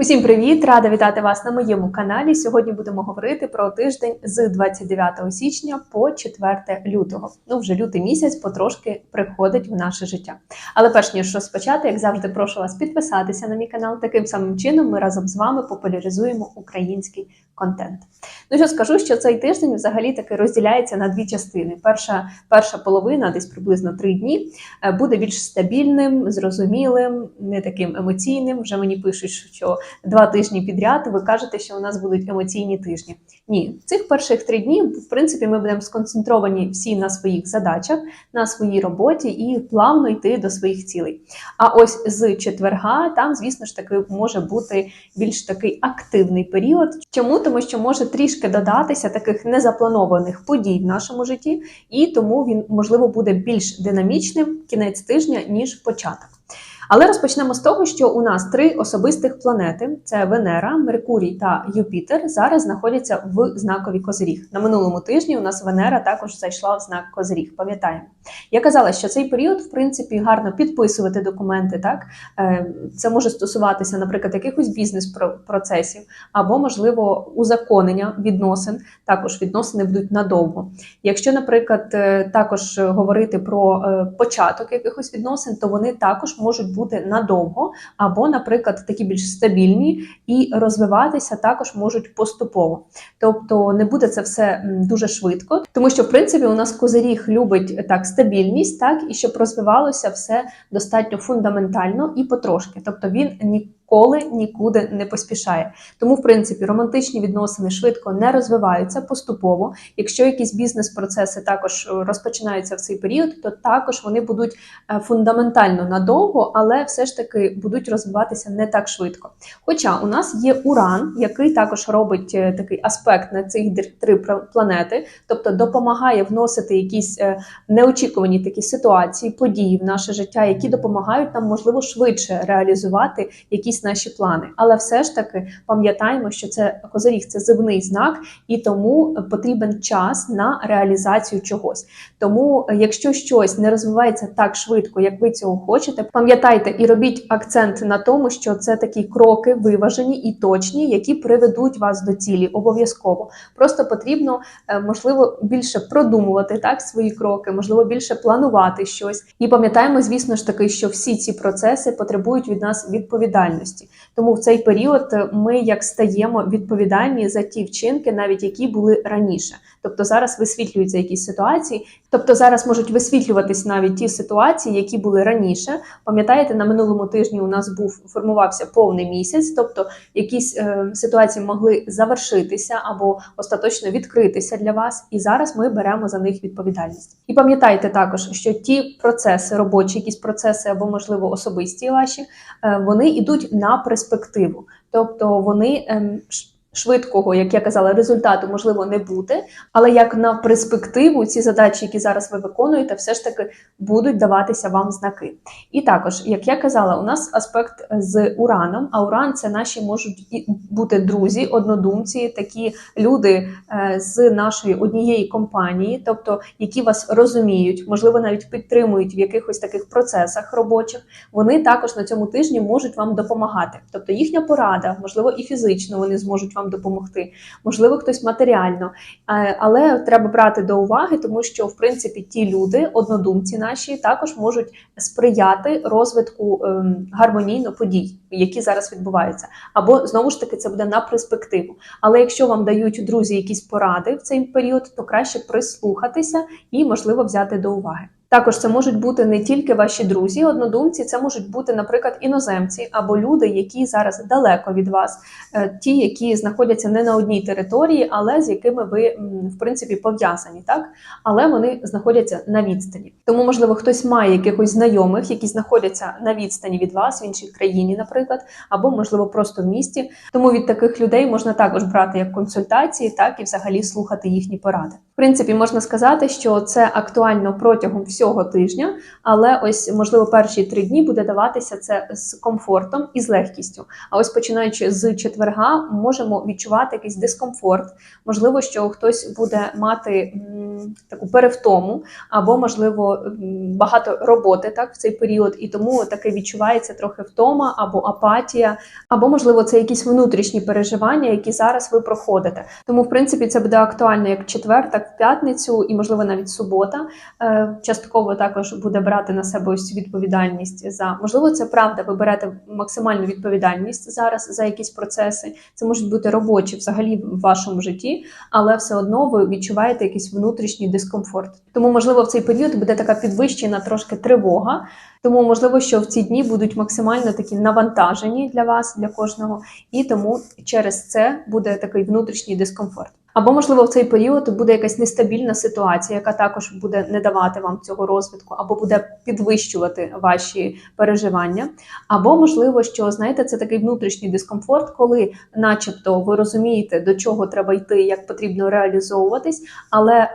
Усім привіт! Рада вітати вас на моєму каналі. Сьогодні будемо говорити про тиждень з 29 січня по 4 лютого. Ну, вже лютий місяць потрошки приходить в наше життя. Але перш ніж розпочати, як завжди, прошу вас підписатися на мій канал. Таким самим чином ми разом з вами популяризуємо український контент. Ну що скажу, що цей тиждень взагалі таки розділяється на дві частини. Перша, перша половина, десь приблизно три дні, е, буде більш стабільним, зрозумілим, не таким емоційним. Вже мені пишуть, що два тижні підряд ви кажете, що у нас будуть емоційні тижні. Ні, цих перших три дні, в принципі, ми будемо сконцентровані всі на своїх задачах, на своїй роботі і плавно йти до своїх цілей. А ось з четверга там, звісно ж таки, може бути більш такий активний період. Чому? Тому що може трішки додатися таких незапланованих подій в нашому житті, і тому він можливо буде більш динамічним кінець тижня ніж початок. Але розпочнемо з того, що у нас три особистих планети: це Венера, Меркурій та Юпітер. Зараз знаходяться в знакові Козиріг. На минулому тижні у нас Венера також зайшла в знак Козиріг. Пам'ятаємо, я казала, що цей період, в принципі, гарно підписувати документи. Так Е, це може стосуватися, наприклад, якихось бізнес-процесів або, можливо, узаконення відносин. Також відносини будуть надовго. Якщо, наприклад, е, також говорити про е, початок якихось відносин, то вони також можуть бути надовго, або, наприклад, такі більш стабільні і розвиватися також можуть поступово. Тобто не буде це все дуже швидко, тому що в принципі у нас козиріг любить так стабільність, так і щоб розвивалося все достатньо фундаментально і потрошки. Тобто він ніколи нікуди не поспішає. Тому, в принципі, романтичні відносини швидко не розвиваються поступово. Якщо якісь бізнес-процеси також е, розпочинаються в цей період, то також вони будуть е, фундаментально надовго, але все ж таки будуть розвиватися не так швидко. Хоча у нас є Уран, який також робить е, такий аспект на цих три планети, тобто допомагає вносити якісь неочікувані такі ситуації, події в наше життя, які допомагають нам, можливо, швидше реалізувати якісь наші плани. Але все ж таки пам'ятаємо, що це козиріг це земний знак, і тому потрібен час на реалізацію чогось. Тому, е, якщо щось не розвивається так швидко, як ви цього хочете, пам'ятайте і робіть акцент на тому, що це такі кроки виважені і точні, які приведуть вас до цілі обов'язково. Просто потрібно е, можливо більше продумувати так свої кроки, можливо, більше планувати щось. І пам'ятаємо, звісно ж таки, що всі ці процеси потребують від нас відповідальності. Тому в цей період е, ми як стаємо відповідальні за ті вчинки, навіть які були раніше. Тобто зараз висвітлюються якісь ситуації, тобто зараз можуть висвітлюватись навіть ті ситуації, які були раніше. Пам'ятаєте, на минулому тижні у нас був формувався повний місяць, тобто якісь е, ситуації могли завершитися або остаточно відкритися для вас, і зараз ми беремо за них відповідальність. І пам'ятайте також, що ті процеси, робочі, якісь процеси або можливо особисті ваші, е, вони йдуть на перспективу, тобто вони ш- швидкого, як я казала, результату можливо не буде, але як на перспективу ці задачі, які зараз ви виконуєте, все ж таки будуть даватися вам знаки. І також, як я казала, у нас аспект з ураном, а уран це наші можуть бути друзі, однодумці, такі люди е, з нашої однієї компанії, тобто які вас розуміють, можливо, навіть підтримують в якихось таких процесах робочих. Вони також на цьому тижні можуть вам допомагати. Тобто їхня порада, можливо, і фізично вони зможуть вам допомогти, можливо, хтось матеріально. Е, Але треба брати до уваги, тому що в принципі ті люди, однодумці наші, також можуть сприяти розвитку ем, гармонійно подій, які зараз відбуваються. Або знову ж таки це буде на перспективу. Але якщо вам дають друзі якісь поради в цей період, то краще прислухатися і можливо взяти до уваги. Також це можуть бути не тільки ваші друзі, однодумці, це можуть бути, наприклад, іноземці або люди, які зараз далеко від вас, е, ті, які знаходяться не на одній території, але з якими ви в принципі пов'язані, так але вони знаходяться на відстані. Тому, можливо, хтось має якихось знайомих, які знаходяться на відстані від вас в іншій країні, наприклад, або можливо просто в місті. Тому від таких людей можна також брати як консультації, так і взагалі слухати їхні поради. Принципі, можна сказати, що це актуально протягом всього тижня, але ось можливо перші три дні буде даватися це з комфортом і з легкістю. А ось починаючи з четверга, можемо відчувати якийсь дискомфорт. Можливо, що хтось буде мати м, таку перевтому, або можливо багато роботи так в цей період, і тому таке відчувається трохи втома або апатія, або можливо це якісь внутрішні переживання, які зараз ви проходите. Тому, в принципі, це буде актуально як четвер, так в п'ятницю, і можливо навіть субота. Е, Частково також буде брати на себе ось цю відповідальність за можливо, це правда. Ви берете максимальну відповідальність зараз за якісь процеси. Це можуть бути робочі взагалі в вашому житті, але все одно ви відчуваєте якийсь внутрішній дискомфорт. Тому, можливо, в цей період буде така підвищена трошки тривога. Тому можливо, що в ці дні будуть максимально такі навантажені для вас, для кожного, і тому через це буде такий внутрішній дискомфорт. Або, можливо, в цей період буде якась нестабільна ситуація, яка також буде не давати вам цього розвитку, або буде підвищувати ваші переживання. Або, можливо, що знаєте, це такий внутрішній дискомфорт, коли, начебто, ви розумієте, до чого треба йти, як потрібно реалізовуватись, але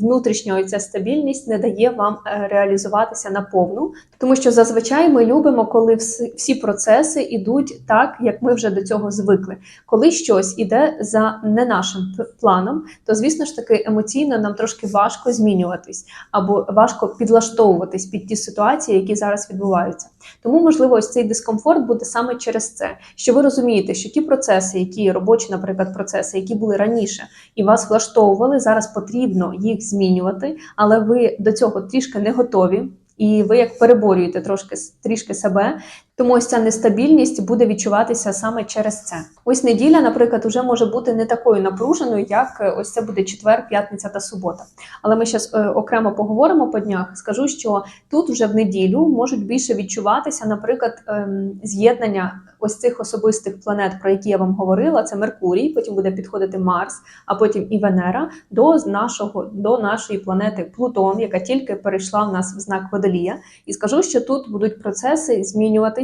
внутрішня ця стабільність не дає вам е, реалізуватися наповну, тому що зазвичай ми любимо, коли всі, процеси йдуть так, як ми вже до цього звикли. Коли щось іде за не нашим планом, то звісно ж таки емоційно нам трошки важко змінюватись або важко підлаштовуватись під ті ситуації, які зараз відбуваються. Тому, можливо, ось цей дискомфорт буде саме через це, що ви розумієте, що ті процеси, які робочі, наприклад, процеси, які були раніше і вас влаштовували, зараз потрібно їх змінювати, але ви до цього трішки не готові. І ви як переборюєте трошки трішки себе, тому ось ця нестабільність буде відчуватися саме через це. Ось неділя, наприклад, вже може бути не такою напруженою, як е, ось це буде четвер, п'ятниця та субота. Але ми зараз е, окремо поговоримо по днях. Скажу, що тут вже в неділю можуть більше відчуватися, наприклад, ем, з'єднання ось цих особистих планет, про які я вам говорила. Це Меркурій, потім буде підходити Марс, а потім і Венера до нашого до нашої планети Плутон, яка тільки перейшла в нас в знак Водолія. І скажу, що тут будуть процеси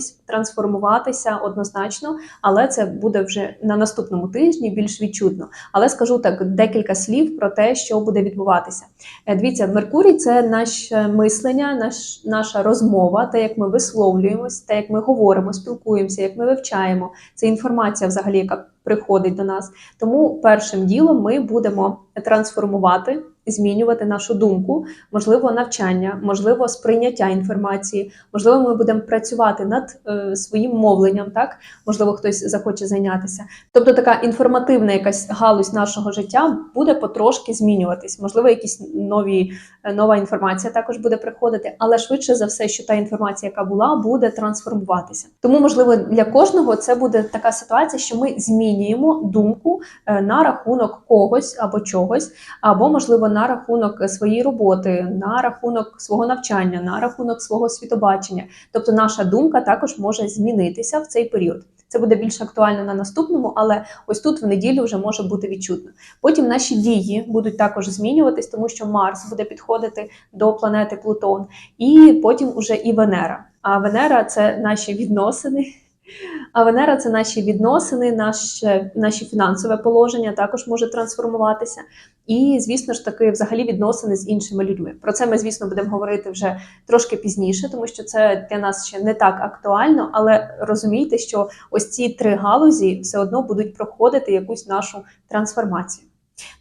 змінюватись, трансформуватися однозначно, але це буде вже на наступному тижні більш відчутно. Але скажу так декілька слів про те, що буде відбуватися. Е, Дивіться, Меркурій це наше мислення, наш, наша розмова, те, як ми висловлюємось, те, як ми говоримо, спілкуємося, як ми вивчаємо. Це інформація, взагалі, яка приходить до нас. Тому першим ділом ми будемо трансформувати. Змінювати нашу думку, можливо, навчання, можливо, сприйняття інформації, можливо, ми будемо працювати над е, своїм мовленням, так можливо, хтось захоче зайнятися. Тобто, така інформативна якась галузь нашого життя буде потрошки змінюватись. Можливо, якісь нові е, нова інформація також буде приходити, але швидше за все, що та інформація, яка була, буде трансформуватися. Тому, можливо, для кожного це буде така ситуація, що ми змінюємо думку е, на рахунок когось або чогось, або можливо на рахунок своєї роботи, на рахунок свого навчання, на рахунок свого світобачення. Тобто, наша думка також може змінитися в цей період. Це буде більш актуально на наступному, але ось тут в неділю вже може бути відчутно. Потім наші дії будуть також змінюватись, тому що Марс буде підходити до планети Плутон, і потім уже і Венера. А Венера це наші відносини. А Венера це наші відносини, наше, наші фінансове положення також може трансформуватися. І, звісно ж таки, взагалі відносини з іншими людьми. Про це ми, звісно, будемо говорити вже трошки пізніше, тому що це для нас ще не так актуально, але розумійте, що ось ці три галузі все одно будуть проходити якусь нашу трансформацію.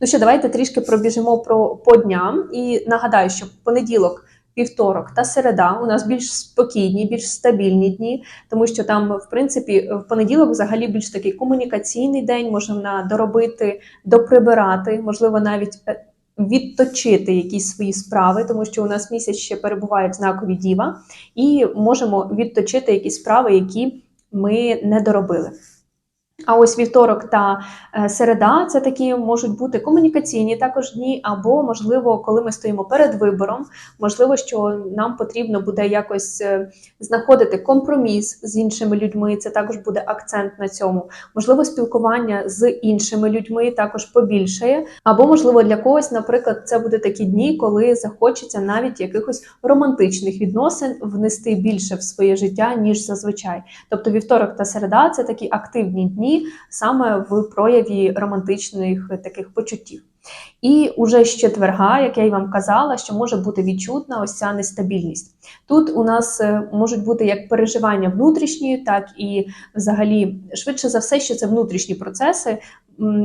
Ну що, давайте трішки пробіжимо про по дням і нагадаю, що понеділок вівторок та середа у нас більш спокійні, більш стабільні дні, тому що там, в принципі, в понеділок взагалі більш такий комунікаційний день, можна доробити, доприбирати, можливо, навіть. е, Відточити якісь свої справи, тому що у нас місяць ще перебуває в знакові діва, і можемо відточити якісь справи, які ми не доробили. А ось вівторок та е, середа це такі можуть бути комунікаційні також дні, або, можливо, коли ми стоїмо перед вибором, можливо, що нам потрібно буде якось е, знаходити компроміс з іншими людьми. Це також буде акцент на цьому. Можливо, спілкування з іншими людьми також побільшає. Або, можливо, для когось, наприклад, це буде такі дні, коли захочеться навіть якихось романтичних відносин внести більше в своє життя, ніж зазвичай. Тобто вівторок та середа це такі активні дні саме в прояві романтичних таких почуттів. І уже з четверга, як я й вам казала, що може бути відчутна ось ця нестабільність. Тут у нас е, можуть бути як переживання внутрішні, так і взагалі швидше за все, що це внутрішні процеси.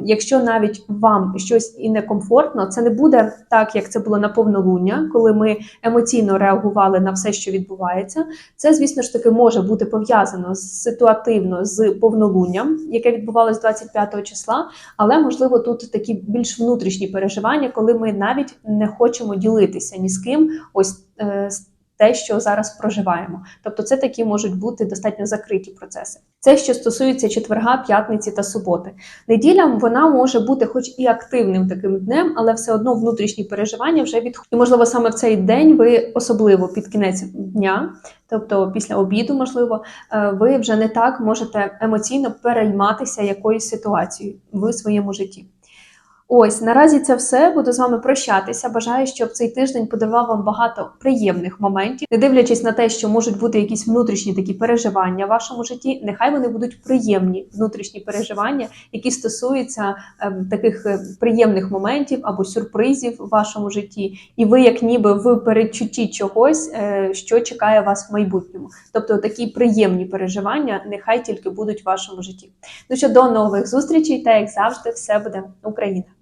Якщо навіть вам щось і некомфортно, це не буде так, як це було на повнолуння, коли ми емоційно реагували на все, що відбувається. Це, звісно ж таки, може бути пов'язано ситуативно з повнолунням, яке відбувалось 25 числа, але можливо тут такі більш внутрішні переживання, коли ми навіть не хочемо ділитися ні з ким. Ось е, те, що зараз проживаємо. Тобто, це такі можуть бути достатньо закриті процеси. Це що стосується четверга, п'ятниці та суботи. Неділя вона може бути, хоч і активним таким днем, але все одно внутрішні переживання вже відходять. І можливо саме в цей день ви особливо під кінець дня, тобто після обіду, можливо, е, ви вже не так можете емоційно перейматися якоюсь ситуацією в своєму житті. Ось наразі це все. Буду з вами прощатися. Бажаю, щоб цей тиждень подарував вам багато приємних моментів, не дивлячись на те, що можуть бути якісь внутрішні такі переживання в вашому житті. Нехай вони будуть приємні внутрішні переживання, які стосуються ем, таких е, приємних моментів або сюрпризів в вашому житті, і ви, як ніби в передчутті чогось, е, що чекає вас в майбутньому. Тобто такі приємні переживання, нехай тільки будуть в вашому житті. Ну що до нових зустрічей, та як завжди, все буде Україна.